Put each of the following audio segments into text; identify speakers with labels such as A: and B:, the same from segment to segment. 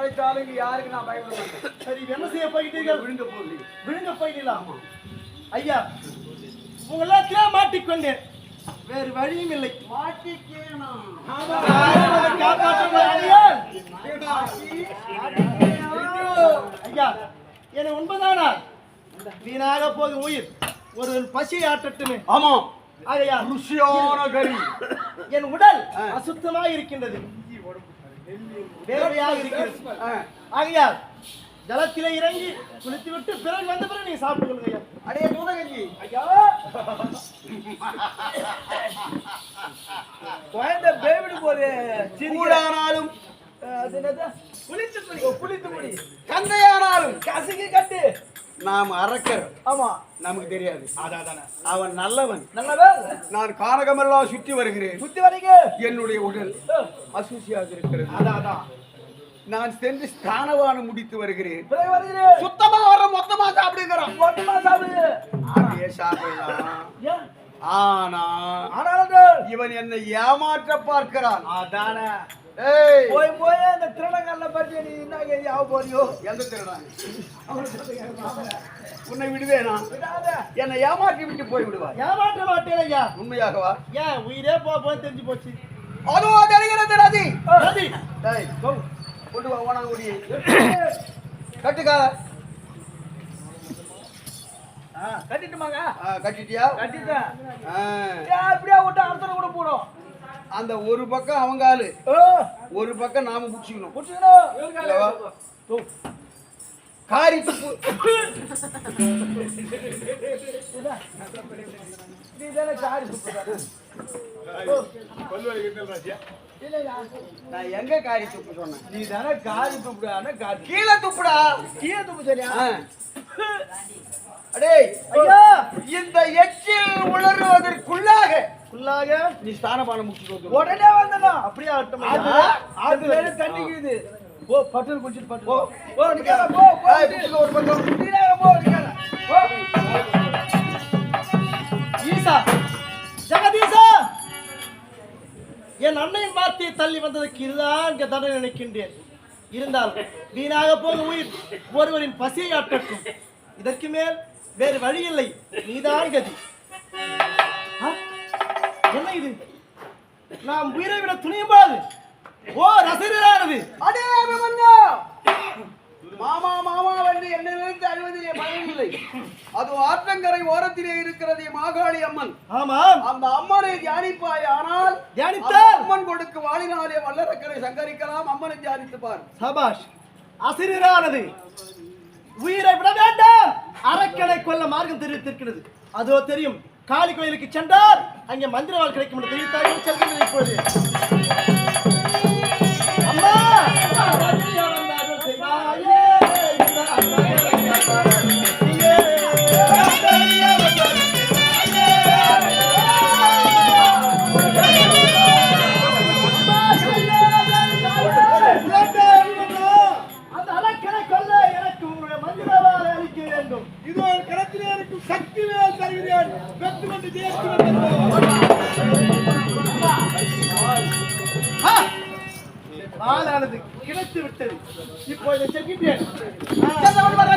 A: அழைத்தாலும் இங்க யாருக்கு நான் பயப்பட மாட்டேன்
B: சரி என்ன செய்ய போயிட்டீர்கள்
A: விழுங்க போகுது
B: விழுங்க போயிடலாம் ஐயா உங்களாத்தியா மாட்டிக்கொண்டேன். வேறு வழியும் இல்லை. ஐயா. என உண்மைதானா வீணாக போகும் உயிர் ஒரு பசி ஆட்டட்டுமே
A: ஆமா.
B: ஆகையா
A: ருசியான கறி.
B: என் உடல் அசுத்தமாக இருக்கின்றது வேலையாக இருக்கிறது.
A: ஆ.
B: ஆகையா ஜலத்திலே இறங்கி குளித்து விட்டு பிறகு வந்த பிறகு நீங்க சாப்பிட்டு கொள்ளுங்க ஐயா.
A: அடே தூதகஞ்சி
B: ஐயா.
C: குழந்தை பேவிடு போது
A: கூடானாலும்
C: புளித்து புளி புளித்து புளி
A: கந்தையானாலும்
C: கசகி கட்டு.
A: நாம் அரக்கர்.
C: ஆமா.
A: நமக்கு தெரியாது.
B: அதாதானே
A: அவன் நல்லவன்.
C: நல்லவே
A: நான் கானகமெல்லாம் சுற்றி வருகிறேன்.
C: சுத்தி வரீங்க
A: என்னுடைய உடல் அசூசியாக இருக்கிறது.
B: அதான் அதான்.
A: நான் சென்று ஸ்தானவானம் முடித்து வருகிறேன். சுத்தமா வர மொத்தமா சாப்பிடுங்கிறான்
C: மொத்தமா சாப்பிடு
A: ஆனா இவன் என்னை ஏமாற்ற பார்க்கிறான்.
B: அதானே.
C: போய் போய் அந்த திருநங்கல்ல பற்றி நீ என்ன ஆக போறியோ?
A: எந்த திருடன்? உன்னை விடுவேனா? என்னை ஏமாற்றி விட்டு போய் விடுவாய்
B: ஏமாற்ற மாட்டேன் ஐயா.
A: உண்மையாகவா?
B: ஏன் உயிரே போ தெரிஞ்சு போச்சு.
A: அதுவா தெரிகிறது ரதி?
B: ரதி,
A: டேய் கோ கொண்டு வா ஓனாங்குடியை கட்டுக்கா.
C: ஆ, கட்டிட்டுமாங்க
A: கட்டிட்டியா?
C: கட்டிட்டேன். அப்படியே விட்டு அர்த்தம் கூட போடும்
A: அந்த ஒரு பக்கம் அவங்க ஆளு.
C: ஓ
A: ஒரு பக்கம் நாம பிடிச்சிக்கணும்.
C: புடிச்சுக்கணும்?
A: காரி துப்பு? நான் எங்க காரி துப்பு சொன்னேன்?
C: நீ தானே காரி துப்புடான காரி
A: கீழே துப்புடா.
C: கீழே துப்பு சரியா?
A: ஆ. அடேய்.
B: ஐயா.
A: இந்த எச்சில் உணர்வதற்குள்ளாக
B: ஃபுல்லாக
A: நீ ஸ்தானபானம் முடிச்சுட்டு வந்து
C: உடனே வந்தனும்
B: அப்படியே ஆட்டம்
C: அது வேற தண்ணிக்குது. போ பட்டு குடிச்சிட்டு பட்டு. போ போ
A: ஏய்,
C: நிக்காத போ போ
A: ஒரு பக்கம்.
C: நீடாக போ நிக்காத போ.
B: ஈசா. ஜெகதீசா. என் அன்னையின் வார்த்தையை தள்ளி வந்ததற்கு இதுதான் இங்க தடை நினைக்கின்றேன். இருந்தால் வீணாக போகும் உயிர் ஒருவரின் பசியை ஆட்டட்டும் இதற்கு மேல் வேறு வழி இல்லை நீதான் கதி? என்ன இது. நாம் உயிரை விட துணியும்போது. ஓ ரசிகரானது
A: அடே அபிமன்யா மாமா மாமா என்று என்னை நினைத்து அழுவதிலே பயமில்லை. அது ஆற்றங்கரை ஓரத்திலே இருக்கிறது மாகாளி அம்மன்.
B: ஆமாம்.
A: அந்த அம்மனை தியானிப்பாய் ஆனால்
B: தியானித்தால்?
A: அம்மன் கொடுக்கு வாழினாலே வல்லரக்கரை சங்கரிக்கலாம். அம்மனை தியானித்து பார்.
B: சபாஷ் அசிரியரானது உயிரை விட வேண்டாம். அரக்கனை கொல்ல மார்க்கம் தெரிவித்திருக்கிறது. அதோ தெரியும். காளி கோயிலுக்கு சென்றார். அங்கே மந்திரவாள் கிடைக்கும் என்று தெரிவித்தார்கள். செல்கின்றனர் இப்பொழுது. வாளானது கிடைத்து விட்டது. இப்போ இதை செல்கின்றேன்
A: சின்னஞ்சிறுவரை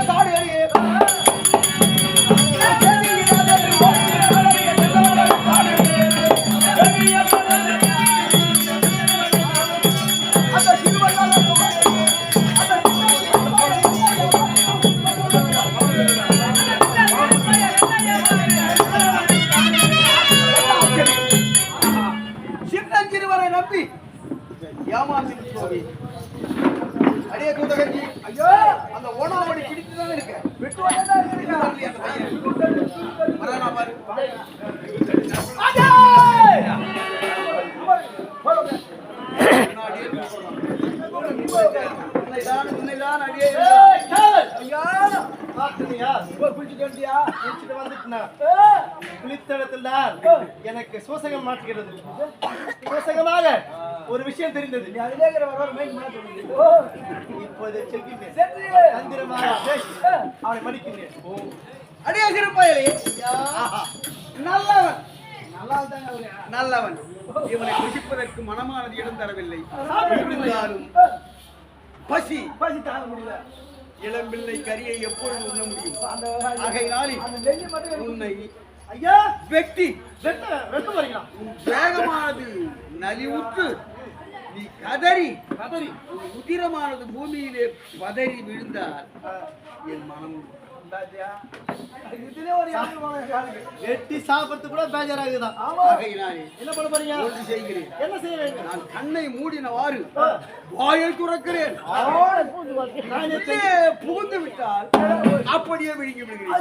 A: தான்
B: எனக்கு சூசகம் மாட்டுகிறது சூசகமாக ஒரு விஷயம் தெரிந்தது. இப்போது செல்கின்றேன். அவனை மடிக்கின்றேன்
A: அடே சிறுப்பாயலே.
B: ஆஹா.
A: நல்லவன். இவனை புசிப்பதற்கு மனமானது இடம் தரவில்லை. பசி
C: பசி. தாங்க முடியல
A: இளம்பிள்ளை கரியை எப்பொழுது உண்ண முடியும்? ஆகையினாலே உன்னை
B: ஐயா
A: வெட்டி.
B: வெட்ட வெட்ட
A: வேகமானது நலிவுற்று நீ கதறி.
B: கதறி
A: உதிரமானது பூமியிலே பதறி விழுந்தால் என் மனம்
B: வெட்டி சாப்பிடுறது கூட பேஜராகுதான் என்ன பண்ண போறீங்க? என்ன செய்ய வேண்டும்?
A: நான் கண்ணை மூடினவாறு வாயை துறக்கிறேன். புகுந்து விட்டால் அப்படியே விழுங்கி விடுகிறேன்?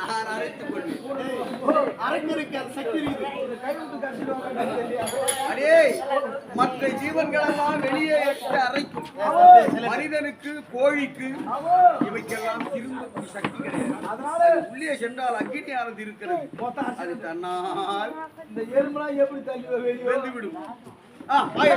A: நான் அரைத்துக் கொள்வேன்.
B: அரங்கருக்கு சக்தி இருக்குது.
A: மற்ற ஜீவன்களெல்லாம் வெளியே அரைக்கும் மனிதனுக்கு கோழிக்கு. இவைக்கெல்லாம் திரும்ப சக்தி கிடையாது.
C: அதனால
A: உள்ளே சென்றால் அக்னியானது இருக்கிறது.
C: மொத்தம்
A: அது தன்னால்
C: இந்த எறும்புலாம் எப்படி தள்ளி வெளியே
A: வெந்து விடும் ஆ, வாயை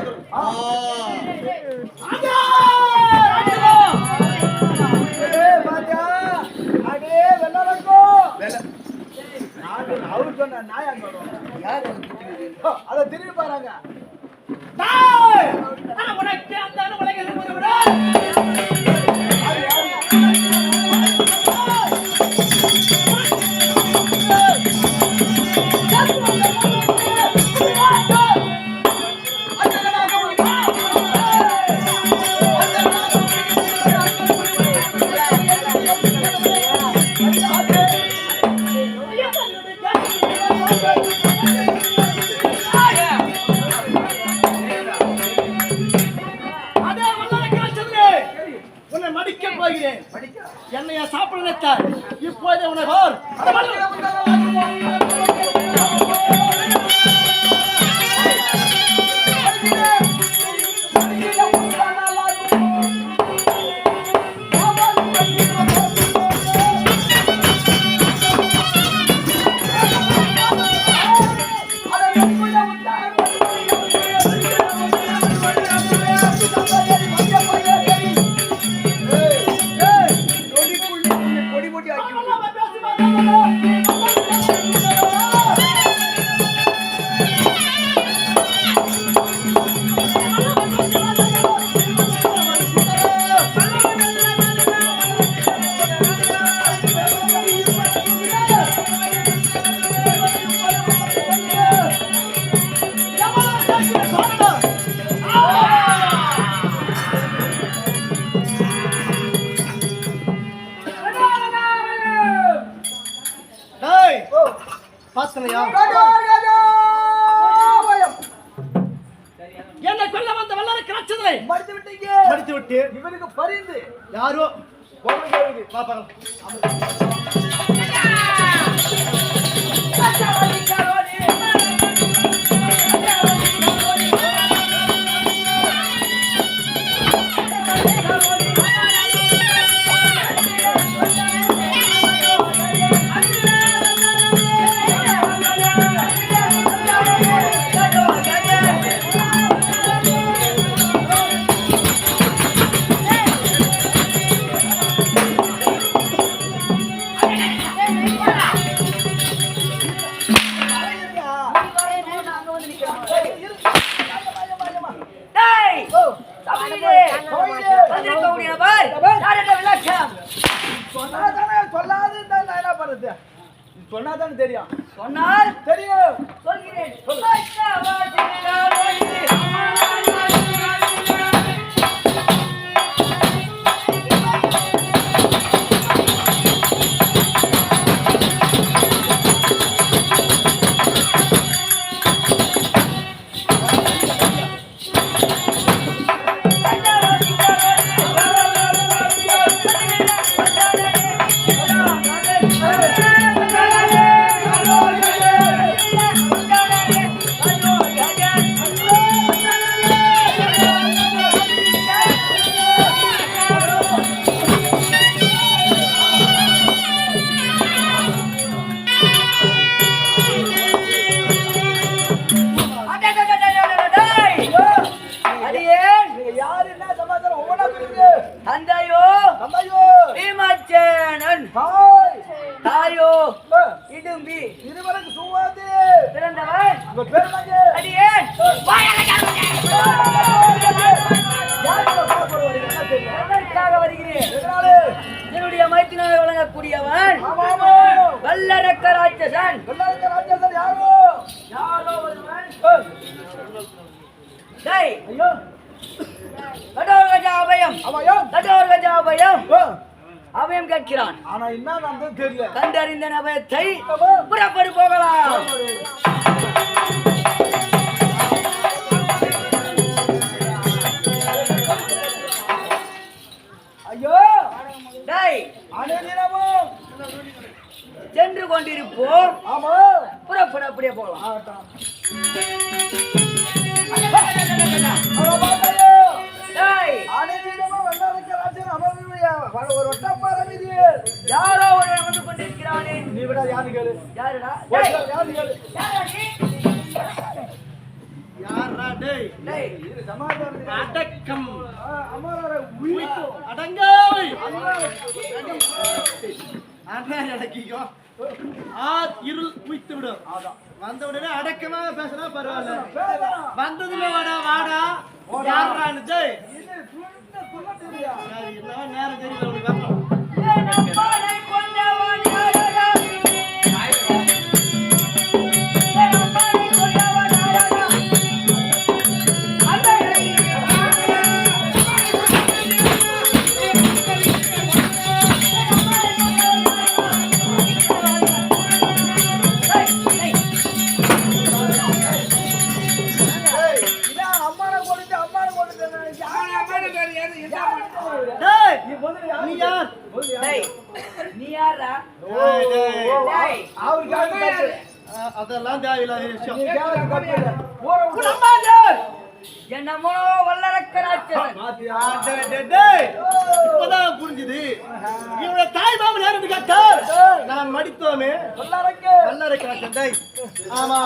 C: அவரு சொன்ன நாய் அதை திரும்பி பாருங்க.
B: உன்னை
A: பொடி பொடி ஆக்கி
B: டேய்
C: ஐயோ
D: கடோர் கஜா அபயம்
C: அவையோ
D: கடோர் கஜா அபயம்
C: ஓ,
D: அபயம் கேட்கிறான்
C: ஆனா என்ன தெரியல
D: கண்டறிந்த அபயத்தை புறப்படு போகலாம்
C: ஐயோ
D: டேய்
C: அனுதினமும்
D: சென்று கொண்டிருப்போம்
C: ஆமா
D: புறப்பட அப்படியே போகலாம் யாரோ ஒருவன் வந்து கொண்டிருக்கிறானே.
C: நீ விட யாரு கேளு
D: யாருடா
C: யாரு கேளு
D: யாரா
B: டேய்?
D: டேய்.
C: இது சமாதானம்.
B: அடக்கம்.
C: அமரோட உயிர்
B: அடங்காய். அண்ணா அடக்கிக்கோ. ஆ இருள் குய்த்து விடும் வந்த உடனே அடக்கமா பேசினா பரவாயில்ல. வந்ததுல வாடா வாடா. யாரான்னு இல்ல நேரம் தெரியல உனக்கு வரணும்.
D: என்
C: நீ யாரு?
B: நீ யார்?
D: டேய், நீ யாரா
B: டேய், டேய்.
D: டேய்,
C: அவருக்கு யாரு
B: அதெல்லாம் தேவையில்லாத விஷயம்!
D: என்னமோ.
B: இப்பதான் புரிஞ்சுது. இவனுடைய தாய் மாமன் யாருன்னு கேட்டார். நான் மடித்தோமே.
C: எல்லாருக்கும்
B: வல்லரை காட்டன் டேய். ஆமா